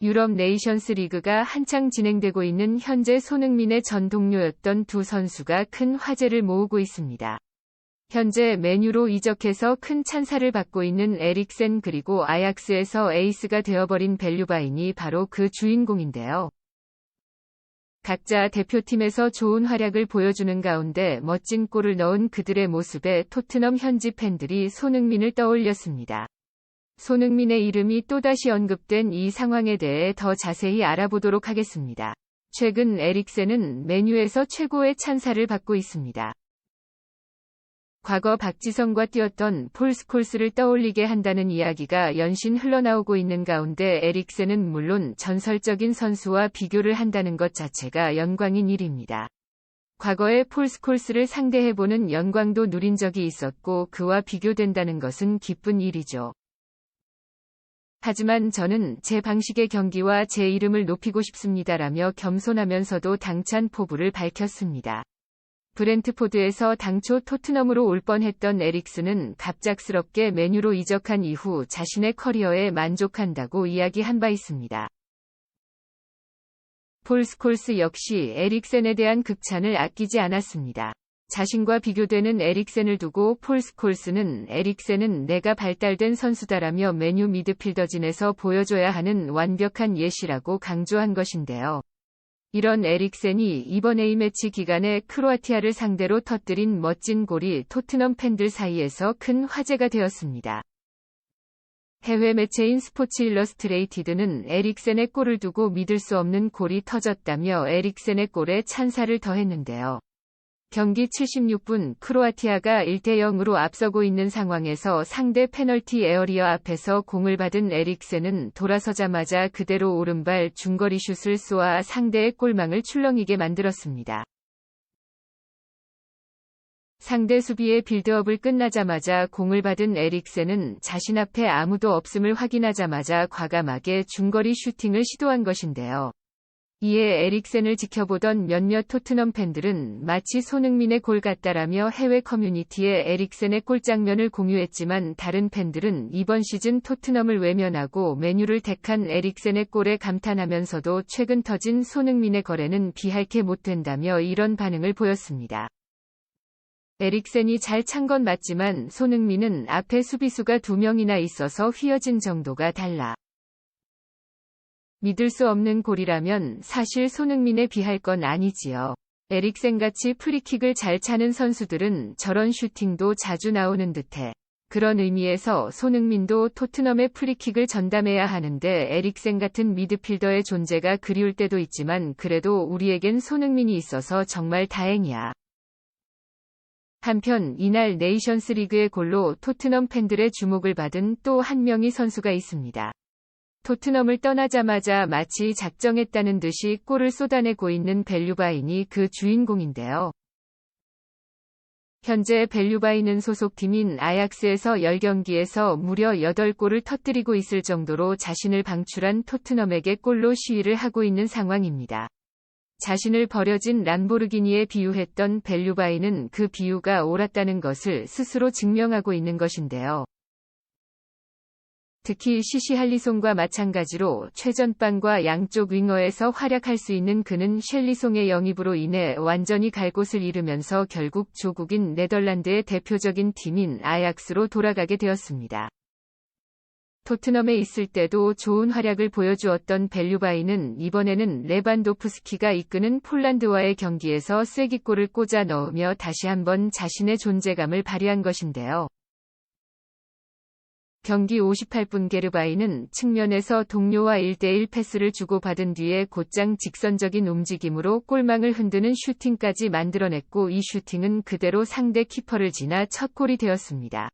유럽 네이션스 리그가 한창 진행되고 있는 현재 손흥민의 전 동료였던 두 선수가 큰 화제를 모으고 있습니다. 현재 메뉴로 이적해서 큰 찬사를 받고 있는 에릭센 그리고 아약스에서 에이스가 되어버린 벨류바인이 바로 그 주인공인데요. 각자 대표팀에서 좋은 활약을 보여주는 가운데 멋진 골을 넣은 그들의 모습에 토트넘 현지 팬들이 손흥민을 떠올렸습니다. 손흥민의 이름이 또다시 언급된 이 상황에 대해 더 자세히 알아보도록 하겠습니다. 최근 에릭센은 메뉴에서 최고의 찬사를 받고 있습니다. 과거 박지성과 뛰었던 폴 스콜스를 떠올리게 한다는 이야기가 연신 흘러나오고 있는 가운데 에릭센은 물론 전설적인 선수와 비교를 한다는 것 자체가 영광인 일입니다. 과거에 폴 스콜스를 상대해보는 영광도 누린 적이 있었고 그와 비교된다는 것은 기쁜 일이죠. 하지만 저는 제 방식의 경기와 제 이름을 높이고 싶습니다라며 겸손하면서도 당찬 포부를 밝혔습니다. 브렌트포드에서 당초 토트넘으로 올 뻔했던 에릭스는 갑작스럽게 메뉴로 이적한 이후 자신의 커리어에 만족한다고 이야기한 바 있습니다. 폴 스콜스 역시 에릭센에 대한 극찬을 아끼지 않았습니다. 자신과 비교되는 에릭센을 두고 폴 스콜스는 에릭센은 내가 발달된 선수다라며 메뉴 미드필더진에서 보여줘야 하는 완벽한 예시라고 강조한 것인데요. 이런 에릭센이 이번 A매치 기간에 크로아티아를 상대로 터뜨린 멋진 골이 토트넘 팬들 사이에서 큰 화제가 되었습니다. 해외 매체인 스포츠 일러스트레이티드는 에릭센의 골을 두고 믿을 수 없는 골이 터졌다며 에릭센의 골에 찬사를 더했는데요. 경기 76분 크로아티아가 1대 0으로 앞서고 있는 상황에서 상대 페널티 에어리어 앞에서 공을 받은 에릭센은 돌아서자마자 그대로 오른발 중거리 슛을 쏘아 상대의 골망을 출렁이게 만들었습니다. 상대 수비의 빌드업을 끝나자마자 공을 받은 에릭센은 자신 앞에 아무도 없음을 확인하자마자 과감하게 중거리 슈팅을 시도한 것인데요. 이에 에릭센을 지켜보던 몇몇 토트넘 팬들은 마치 손흥민의 골 같다라며 해외 커뮤니티에 에릭센의 골 장면을 공유했지만 다른 팬들은 이번 시즌 토트넘을 외면하고 메뉴를 택한 에릭센의 골에 감탄하면서도 최근 터진 손흥민의 거래는 비할게 못된다며 이런 반응을 보였습니다. 에릭센이 잘 찬 건 맞지만 손흥민은 앞에 수비수가 두 명이나 있어서 휘어진 정도가 달라. 믿을 수 없는 골이라면 사실 손흥민에 비할 건 아니지요. 에릭센같이 프리킥을 잘 차는 선수들은 저런 슈팅도 자주 나오는 듯해. 그런 의미에서 손흥민도 토트넘의 프리킥을 전담해야 하는데 에릭센 같은 미드필더의 존재가 그리울 때도 있지만 그래도 우리에겐 손흥민이 있어서 정말 다행이야. 한편 이날 네이션스 리그의 골로 토트넘 팬들의 주목을 받은 또 한 명의 선수가 있습니다. 토트넘을 떠나자마자 마치 작정했다는 듯이 골을 쏟아내고 있는 벨류바인이 그 주인공인데요. 현재 벨류바인은 소속팀인 아약스에서 10경기에서 무려 8골을 터뜨리고 있을 정도로 자신을 방출한 토트넘에게 골로 시위를 하고 있는 상황입니다. 자신을 버려진 란보르기니에 비유했던 벨류바인은 그 비유가 옳았다는 것을 스스로 증명하고 있는 것인데요. 특히 시시할리송과 마찬가지로 최전방과 양쪽 윙어에서 활약할 수 있는 그는 셸리송의 영입으로 인해 완전히 갈 곳을 잃으면서 결국 조국인 네덜란드의 대표적인 팀인 아약스로 돌아가게 되었습니다. 토트넘에 있을 때도 좋은 활약을 보여주었던 벨류바이는 이번에는 레반도프스키가 이끄는 폴란드와의 경기에서 쐐기골을 꽂아 넣으며 다시 한번 자신의 존재감을 발휘한 것인데요. 경기 58분 게르바이는 측면에서 동료와 1대1 패스를 주고받은 뒤에 곧장 직선적인 움직임으로 골망을 흔드는 슈팅까지 만들어냈고 이 슈팅은 그대로 상대 키퍼를 지나 첫 골이 되었습니다.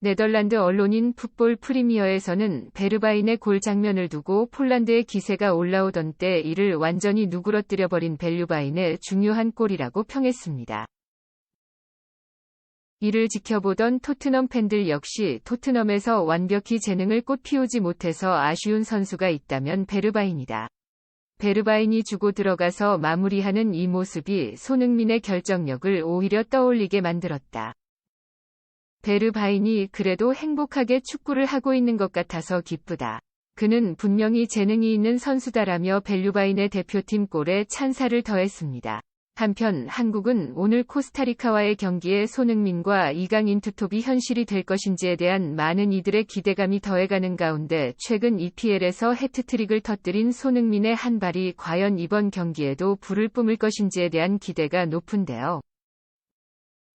네덜란드 언론인 풋볼 프리미어에서는 베르바인의 골 장면을 두고 폴란드의 기세가 올라오던 때 이를 완전히 누그러뜨려버린 벨류바인의 중요한 골이라고 평했습니다. 이를 지켜보던 토트넘 팬들 역시 토트넘에서 완벽히 재능을 꽃피우지 못해서 아쉬운 선수가 있다면 베르바인이다. 베르바인이 주고 들어가서 마무리하는 이 모습이 손흥민의 결정력을 오히려 떠올리게 만들었다. 베르바인이 그래도 행복하게 축구를 하고 있는 것 같아서 기쁘다. 그는 분명히 재능이 있는 선수다라며 벨류바인의 대표팀 골에 찬사를 더했습니다. 한편 한국은 오늘 코스타리카와의 경기에 손흥민과 이강인 투톱이 현실이 될 것인지에 대한 많은 이들의 기대감이 더해가는 가운데 최근 EPL에서 해트트릭을 터뜨린 손흥민의 한 발이 과연 이번 경기에도 불을 뿜을 것인지에 대한 기대가 높은데요.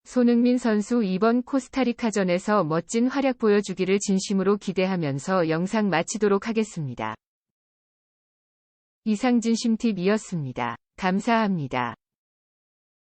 손흥민 선수 이번 코스타리카전에서 멋진 활약 보여주기를 진심으로 기대하면서 영상 마치도록 하겠습니다. 이상 진심팁이었습니다. 감사합니다.